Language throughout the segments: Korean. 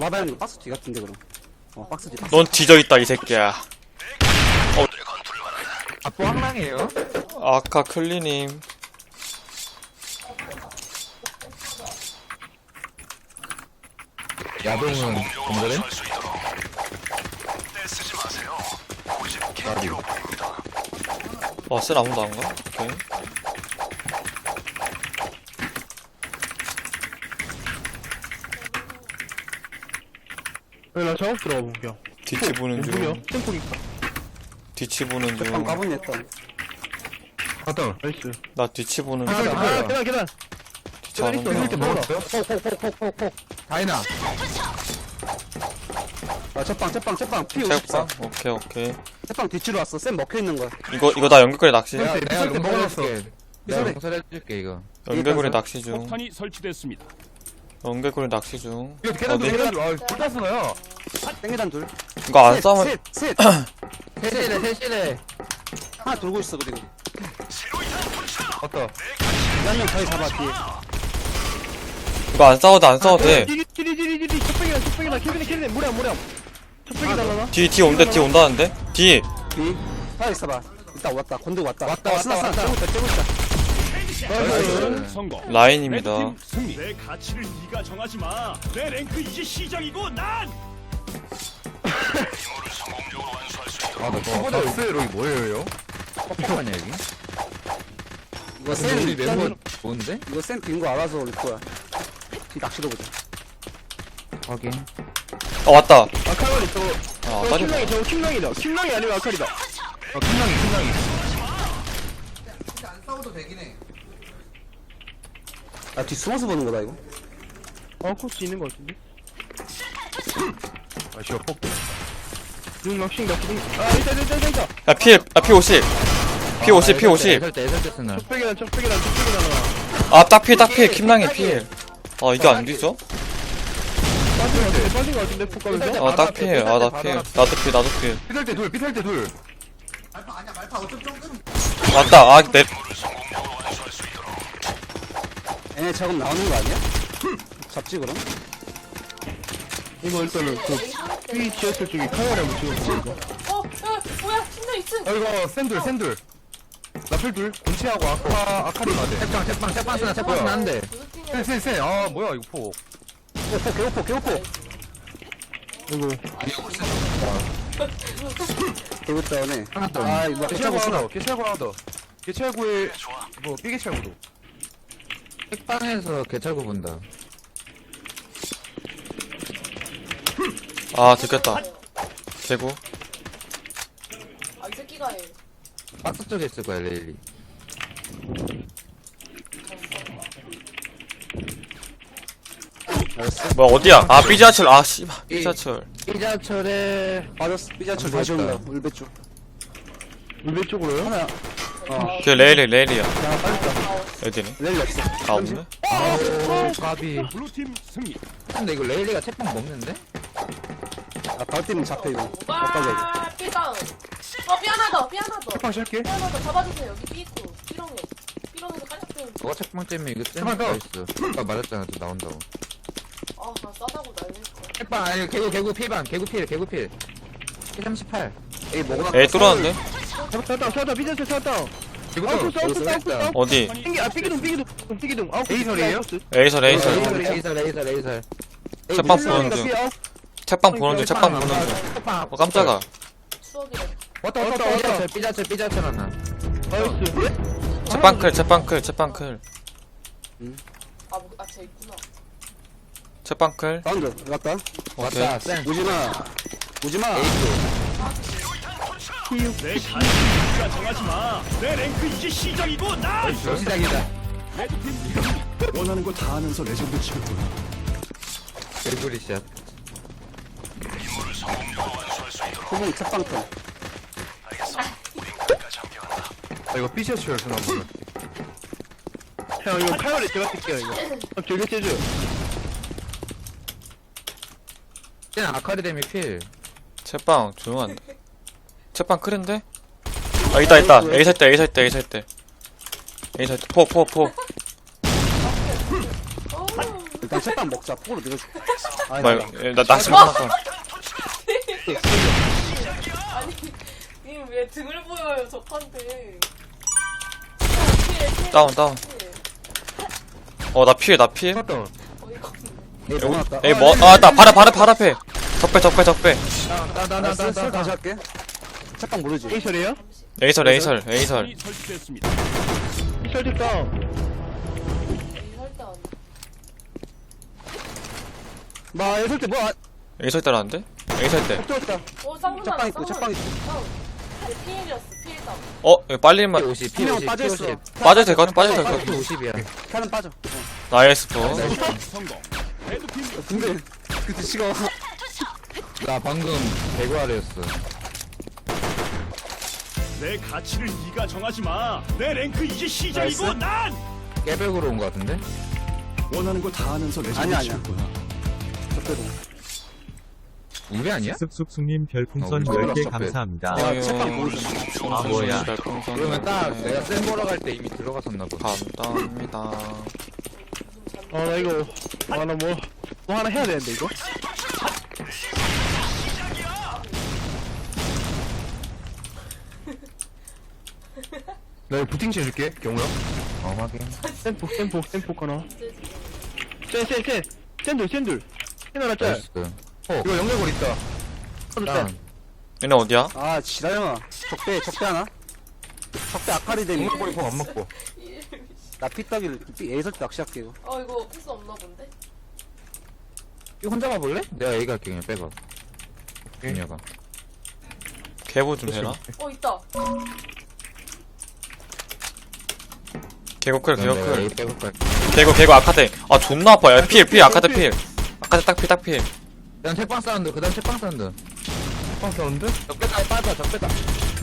마다형 이거 박스 뒤 같은데 그럼. 어 박스 뒤 박스 넌 뒤져있다 이 새끼야. 아, 또 항랑이에요? 아까 클리님. 야동은 공부래? 나비. 와셀 아무도 안 가? 오케이 야, 나 작업 들어가 볼게요. 뒤치 보는 누구야? 중 템포 있다. 뒤치 보는 방 중나 가보니 했던 갔다. 나이스. 뒤치 보는 아, 중 계단, 아, 계단, 계단. 뒤치 하는 있어, 중 있을 때 먹었어요? 폭폭폭폭폭폭. 다이나. 아 첫방 첫방 첫방 P54 책방? 오케이 오케이 첫방 뒤치로 왔어 쌤 먹혀있는 거야 이거 이거 나 연결고리 낚시 내가, 내가 때 먹어놨어. 용서해줄게. 내가. 용서해줄게, 이거. 연결고리 낚시 중 폭탄이 설치됐습니다. 연결고리 낚시 중 이거 계단 어디? 계단 아, 꿀다스나야. 땡계단 둘 이거 안 싸면 셋 셋 셋이래, 셋이래. 하나 돌고 있어 그리고 맞다. 한명 저희 잡아 뒤에 이거 안 싸워도 안 싸워도 돼 찌리, 찌리, 찌리, 찌리. 첫백이다, 첫백이다. 캐비넷, 캐비넷. 무렴, 무렴. 첫백이 달라나? 뒤, 뒤 온대, 뒤 온다는데? 뒤! 뒤 하나 있어봐 이따 왔다 건들고 왔다 왔다, 어, 왔다. 왔다. 쬐고 있다 쬐고 있다. 성공. 라인입니다. 레드팀 승리. 내 가치를 네가 정하지 마. 내 랭크 이제 시작이고 난. 아, 나 저보다 스로 이게 뭐예요? 커피 아니야, 여기? 이거 근데 우리 쌤 멤버 일단 좋은데? 이거 쌤 빈거 알아서 올 거야 뒤 낚시로 보자 확인. 어, 왔다. 아칼리 저거. 아, 저거 딸이 킴랑이, 저거 킴랑이다. 킴랑이 아니면 아칼이다. 아, 킴랑이, 킴랑이. 아 뒤 숨어서 보는 거다 이거 어, 코스 있는 거 같은데? 아, 폭. 눈 막싱다, 부둥. 아, 있다, 있다, 있다, 있다. 야, 피, 야, 피 50. 피 50, 피 50. 애설 때, 애설 때 쓰나. 첫백이다, 첫백이다, 첫백이다. 아, 딱 피, 딱 피. 킴랑이 피. 아, 이게 안 뒤져? 빠진 거 같은데, 빠진 거 같은데, 폭 가면서? 아, 딱 피. 아, 나 피. 나도 피, 나도 피. 삐살 때 둘, 삐살 때 둘. 왔다. 아, 내, 얘네 작업 나오는 거 아니야? 잡지 그럼? 이거 일단은 그, 이 지하철 쪽에 카메라 한번 찍어보자, 이거. 어, 야, 뭐야, 침대 2층. 아, 이거 샌둘, 샌둘. 라플 둘, 본체하고 아카, 아카리 가대. 책방, 책방, 책방 쓰나, 책방 쓰나 한 대. 무슨 팀이야? 쎄, 쎄, 쎄. 아, 뭐야, 이거 폭. 개오포 개오포 개오포 이거. 개오다 오네 하나 더. 아 이거 개체하고 개차고 하나 개체하고 하나 더. 개체하고에, 뭐, 삐개체하고도. 책방에서 개찰구 본다. 아, 들켰다. 개구. 아, 이 새끼가 해. 박스 쪽에 있을 거야, 레일리. 뭐야, 어디야? 아, 삐지하철. 아, 씨발. 삐지하철. 삐자철에 빠졌어 삐자철 안 다시 온다 보였다. 울배 쪽 물배 쪽으로요? 하나 어 걔 레일이, 레일이야. 어디니? 렐리 없어 아, 없네? 아우 승리. 근데 이거 레일리가 책방 먹는데? 아 뛰면 잡혀 이거 엇가게 와, 삐다운. 어, 삐 하나 더, 삐 하나 더. 책방 실게. 삐 하나 더 잡아주세요. 여기 삐 있고. 삐롱에. 삐롱에서 깔짝 삐는 너가 책방 때문에 이거 쌤 책방 더. 나이스 아까 말했잖아 또 나온다고 아, 나 싸다고 난리 거. 책방 아니 개구 개구 필반 개구 필 개구 필 P38 에이 먹어놔 에이, 뚫었는데? 잡았다, 잡았다, 삐졌어, 잡았다. 개구 아웃, 아웃, 아웃, 아웃, 아웃. 어디? 핑기, 아, 삐기둥, 삐기둥, 삐기둥. 아웃, 에이설이에요? 에이설, 레이설 에이설. 레이설 레이설 레이설 책방 보는 중. 책방 보는 중, 책방 보는 중. 책방 어, 깜짝아. 왔다, 왔다, 왔다. 삐자철 삐자철 하나 나이스. 책방클, 책방클, 책방클. 아, 뭐, 아, 쟤 있구나. 책방클. 사운드 왔다 오케이. 왔다 쌤 오지마 오지마 내 가치를 네가 정하지 마. 내 랭크 이제 시작이고 난. 시작이다 원하는 거 다 하면서 레전드 치겠구나. 개구리 샷 후봉 책방턴 아, 이거 삐셔츠를 쓰나 보네. 형, 이거 카열에 제가 뜰게요, 이거. 형, 길게 째줘. 쌤 아카리데미 필 책방 조용한. 책방 클인데? 아, 있다, 있다. 에이설 때, 에이설 때, 에이설 때. 에이설 때. 포, 포, 포. 어, 일단 책방 먹자. 폭으로 밀어줄게. 아, 뭐야, 나, 예, 나, 나 지금 하나 아니 님왜 등을 보여요 저한테 다운, 다운. 어, 나 피해, 나 피해. 맞다. 어이가 없네 얘 너무 났다. 에이, 뭐, 아, 나, 바로, 바로, 바로 앞에. 적배, 적배, 적배. 나, 나, 나, 다시 할게. 책방 모르지? 에이설이에요? 에이설, 에이설, 에이설. 이 설치됐습니다. 에이설 설때 뭐야? 에이설 때라는데? 에이설 때. 떴다. 어 쌍문 있고, 쌍문 있고. 다운 아니 피해이었어 피해다 어, 이거 빨리만. 50, 한 명은 빠져있어. 빠져도 될것 같아, 빠져도 될것 같아. 50이야. 칸은 빠져. 나이스 포. 근데, 그 드시가. 나 방금 배구하려였어. 내 가치를 네가 정하지 마. 내 랭크 이제 시작이고 나이스. 난 깨백으로 온거 같은데? 원하는 거 다 하면서 내 아니야, 아니야. 거야. 적대도. 우리 아니야? 쓱쑥쑥님 별풍선 어, 우리 10개 몰랐어, 감사합니다. 내가 책방 모르지. 아, 뭐야. 그러면 딱 내가 센 보러 갈때 이미 들어갔었나 보다. 감사합니다. 아, 나 이거. 아, 나 뭐. 뭐 하나 해야 되는데, 이거? 나 이거 부팅치 해줄게, 경우야. 어, 확인. 샘포, 샘포, 샘포 하나. 센, 센, 센. 센둘, 센둘. 센 하나 짤. 나이스. 어, 이거 연결고리 있다. 하나 짤. 다운. 얘네 어디야? 아, 지랄마. 적대, 적대 하나? 적대 아카리 되니. 연결고리 폼안 먹고. 나 피따기를, 피, A 설 때 낚시할게, 이거. 어 이거 필수 없나 본데 이거 혼자 가볼래? 내가 A 갈게, 그냥 빼봐. 그녀가. 개보 좀 되나? 어 있다 개고클, 내가 A 개고클. 빼고 갈게. 개고, 개고, 아카데. 아, 존나 아파. 야, 필, 필, 아카데 필. 아카데 딱 필, 딱 필. 그다음 책방 사운드, 그 다음 책방 사운드. 책방 사운드? 적배다, 빠져, 적배다.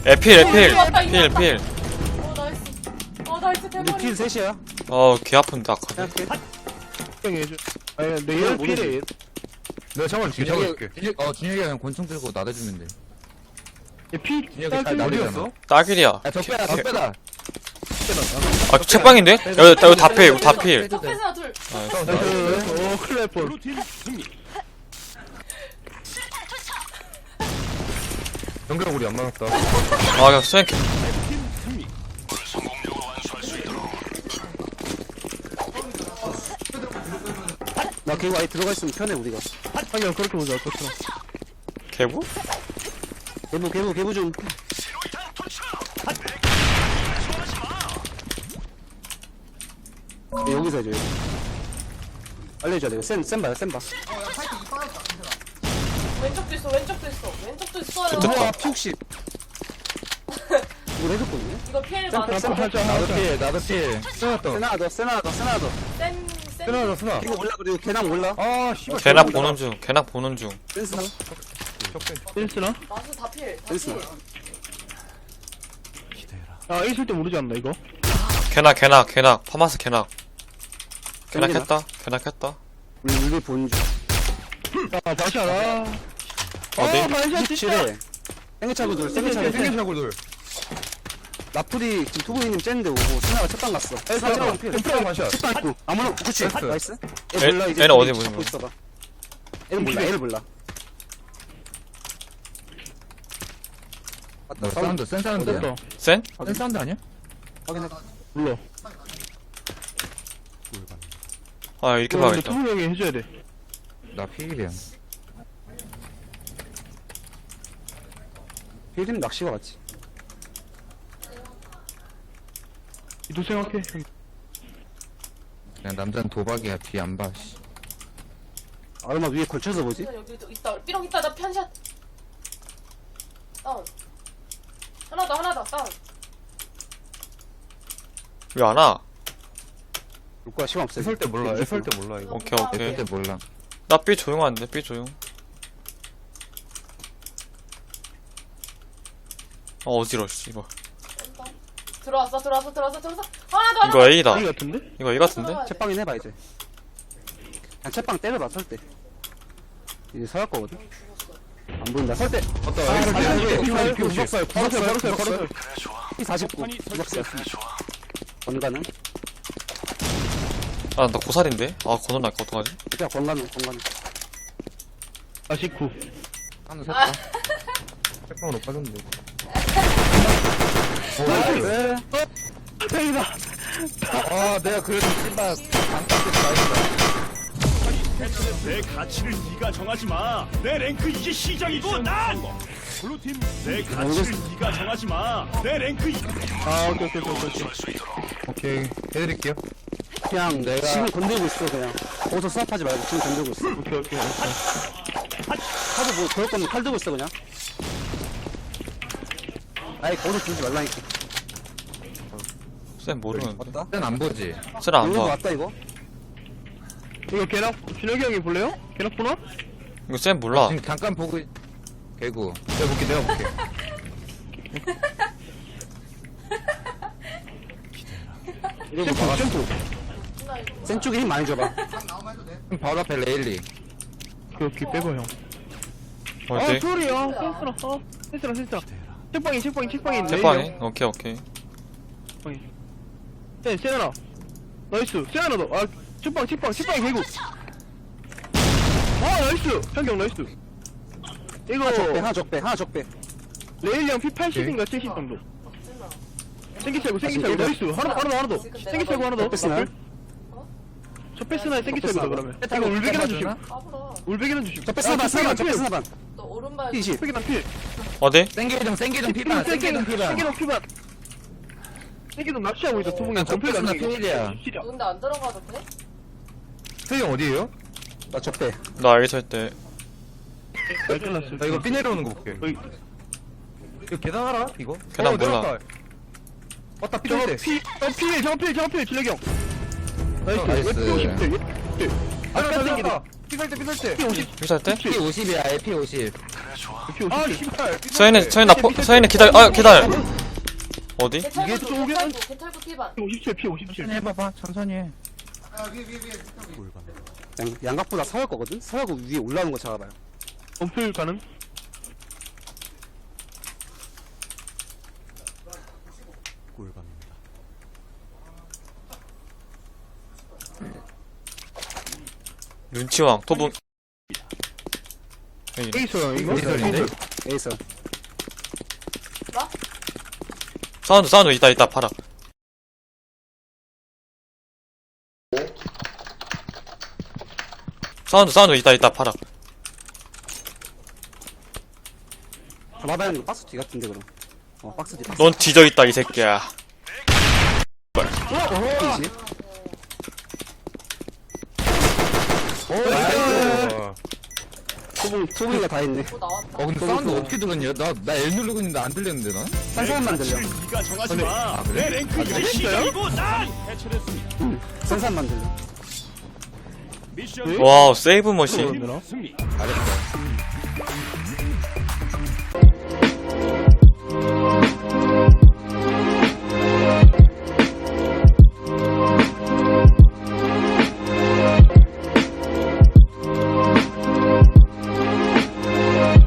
에, 필, 에, 필. 이리 왔다, 이리 필, 왔다. 필. 어 나이스 어 나이스 우리 대머리 필 셋이야. 어, 개 아픈데, 아카데. 생각해. 형이 해줘. 아니, 내 얘를 모르지. 피해. 내가 잡아줄게, 잡아줄게. 준혁, 어, 준혁이 그냥 권총 들고 나대주면 돼. 얘 피, 준혁이 잘 나대잖아. 딱일이야. 야, 적배다, 적배다. 아, 책방인데? 야, 이거 다- 필, 이거 다 필. 둘. 나이스. 오. 블루팀 승리. 연결고리 안 맞았다. 아, 야, 승리. 나 개구 아예 들어가 있으면 편해, 우리가. 하긴 그렇게 보자. 개보? 개구, 개구, 개구 좀. 네, 여기서 해줘, 여기. 알려줘야 돼. 센, 센 봐요, 센 봐. 왼쪽도 있어 왼쪽도 있어 왼쪽도 있어요. 우와, 피60. 이거 해줬거든요? 이거 피해 점, 많아 점, 센 하자, 나도. 필, 나도 필. 센 하나 더, 센 하나 더, 센 하나 더. 센 쓰나, 쓰나. 이거 몰라, 그리고 걔랑 몰라. 아, 씨발. 개나 보는 중, 개나 보는 중. 센스 하나. 센스나? 마수 다 필, 다 됐어. 필. 아, 에이설 때 모르지 않나, 이거? 개나, 개나, 개나. 파마스 개나. 개나 켰다? 우리, 우리 본 중. 아, 다시 하나. 어디? 아, 반샷 진짜. 27에. 생개차고 둘, 생개차고 둘. 생겨샤골들. 나풀이 지금 투부이님 쟤인데 오고, 스나가 첫방 갔어. 사자랑 필. 템프랑 반샷. 첫방 있고. 아무나, 그치. 나이스. 애- 얘 몰라, 이제. 애는 어디 잡고 보는 거야? 있어봐. 애는 몰라, 애를 몰라. 나 맞다, 사운드, 센 사운드야. 됐다. 센? 센 사운드 아니야? 확인해. 몰라. 아, 이렇게 이거 봐야겠다. 형이 해줘야 돼. 나 필이야. 필름 낚시가 같지. 이도 생각해. 그냥 남자는 도박이야, 뒤안 봐, 씨. 아르마 위에 걸쳐서 보지? 여기 또 있다 삐롱 있다 나 편샷 다운 하나 더 하나 더 다운 왜 안 와? 올 거야, 시간 없어. 애설 때 몰라, 애설 때 몰라, 이거. 오케이, 오케이. 애설 때 몰라. 나삐 조용한데, 삐 조용. 어, 어지러워, 씨발. 들어왔어 들어왔어 들어왔어 들어왔어 하나 더 하나 이거 A다. 이 같은데? 이거 A 같은데? 채빵이 해봐, 이제. 그냥 채빵 때려봐, 설 때. 이제 서할 거거든? 안 보인다, 설 때. 아, 애설 때. 아, 구석살, 구석살, 구석살, 구석살, 구석살, 구석살, 구석살. P49. 판이 구박살. 설치됐습니다. 건가는? 아, 나 고살인데? 아, 건너 날까 어떡하지? 건가는, 건가는. 아, 19. 하나 샀다. 책방으로 빠졌는데. 네. 다행이다. 아, 내가 그래도 씨발 안깎게 다행이다. 내 가치를 네가 정하지 마. 내 랭크 이제 시작이고 난 블루팀 내 가치를 네가 정하지 마. 내 랭크 이- 아, 오케이, 오케이, 오케이, 오케이. 오케이. 해드릴게요. 그냥 내가- 지금 건들고 있어, 그냥. 거기서 수업하지 말고 지금 건들고 있어. 오케이, 오케이. 하도 뭐, 그럴 거면 칼 들고 있어, 그냥. 아예 거기서 들지 말라니까. 쌤 모르는데. 쟤안 보지. 쌤안 이거 봐. 왔다, 이거? 이거 개락, 준혁이 형이 볼래요? 개락 보나? 이거 쌤 몰라. 지금 잠깐 보고 있- 개구. 내가 볼게, 내가 볼게. 이거 챔프, 챔프. 센 쪽에 힘 많이 줘봐. 바로 앞에 레일리. 오케이, 오케이, 빼봐, 형. 아, 어디? 소리야. 센스라, 어. 센스라, 센스라. 책방이, 책방이, 책방이. 책방에? 오케이, 오케이. 네, 세나나. 나이스. 세나나도. 아, 책방, 책방, 책방이 개구. 아, 나이스. 현경, 나이스. 이거, 하나 적배, 하나 적배, 하나 적배. 레일량 P80인가 70 정도. 생기 채고, 생기 채고, 나이스. 하나, 하나 더, 하나 더. 생기 채고, 하나 더. 쓰 나요? 저 패스나에 생기 적배 채고다, 쓰나 그러면. 이거 울베기나 주심. 까불어. 울베기나 주심. 적배 쓰나반, 쓰나반, 적배 쓰나반. 너 오른발. 20. 울베기나 필. 어디? 생계정, 생계정 피반, 생계정 피반. 생기동 피반. 생기동 납치하고 있어, 투봉이. 야, 전필 적배스나 가능해. 필이야. 근데 안 들어가도 돼? 세영 어디에요? 나 적배. 나 알게 설 때. 잘 잘랐어. 나 이거 삐 내려오는 거 볼게. 이거 계단 알아? 이거? 계단 어, 몰라. 왔다, 삐 저거 때. 피, 저 필, 저 필, 저 필, 진혁이 형. 나이스. 어, 나이스. 왜 P50 대? 왜 P? 아까 생기동. 삐살 때, 삐살 때. P50. 필살 때? P50이야, P50. P50. 아, 씨발. 서인이, 나, 포, 서인이 기다려, 아, 기다려. 어디? 개탈구, 좀 오게? 개탈구, 개탈구 피반. P57, P57. 해봐봐, 천천히 해. 양, 양각보다 서울 거거든? 서울고 위에 올라오는 거 잡아봐요. 원필 가능? 눈치왕. 여기 있어요, 이거. 삐설인데? 에이서. 사운드, 사운드, 있다, 있다, 파라. 사운드, 사운드, 있다, 있다, 파라. 거 박스 뒤 같은데, 그럼. 어, 박스 뒤, 박스 넌 뒤져있다, 이 새끼야. 뒤지. 어, 소봉, 소봉이가 다 있네. 뭐. 어, 근데 사운드 어떻게 들었냐? 나, 나 L 누르고 있는데 안 들렸는데, 난? 한 사람만 들려. 네가 정하지 마. 그래? 내 랭크 이제 시작이고 난 해체됐습니다. 한 사람만 들려. 미션 와우, 세이브 머신. 승리. 잘했어.